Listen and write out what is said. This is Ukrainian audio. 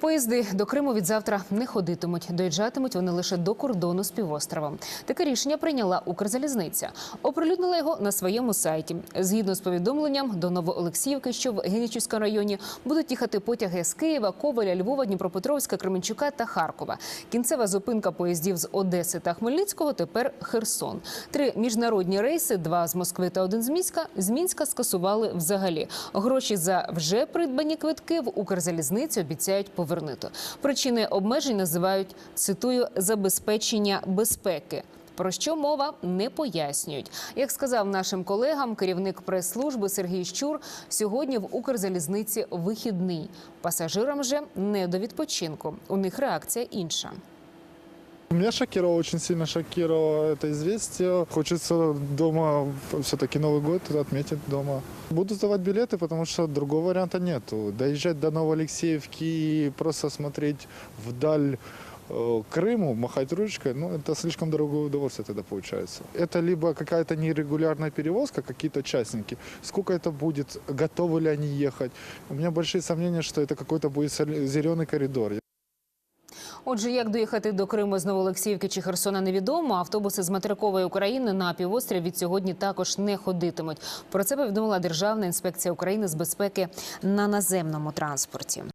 Поїзди до Криму від завтра не ходитимуть. Доїжджатимуть вони лише до кордону з півостровом. Таке рішення прийняла Укрзалізниця. Оприлюднила його на своєму сайті. Згідно з повідомленням, до Новоолексіївки, що в Генічівському районі, будуть їхати потяги з Києва, Коваля, Львова, Дніпропетровська, Кременчука та Харкова. Кінцева зупинка поїздів з Одеси та Хмельницького тепер Херсон. Три міжнародні рейси, два з Москви та один з Мінська, з Мінська скасували взагалі. Гроші за вже придбані квитки в Укрзалізниці обіцяють повернути. Причини обмежень називають цитую забезпечення безпеки. Про що мова не пояснюють. Як сказав нашим колегам, керівник прес-служби Сергій Щур, сьогодні в Укрзалізниці вихідний. Пасажирам же не до відпочинку. У них реакція інша. Меня шокировало, очень сильно шокировало это известие. Хочется дома все-таки Новый год отметить дома. Буду сдавать билеты, потому что другого варианта нету. Доезжать до Новоалексеевки и просто смотреть вдаль э, Крыму, махать ручкой, ну, это слишком дорогое удовольствие тогда получается. Это либо какая-то нерегулярная перевозка, какие-то частники, сколько это будет, готовы ли они ехать. У меня большие сомнения, что это какой-то будет зеленый коридор. Отже, як доїхати до Криму з Новолексіївки чи Херсона, невідомо. Автобуси з материкової України на півострів від сьогодні також не ходитимуть. Про це повідомила Державна інспекція України з безпеки на наземному транспорті.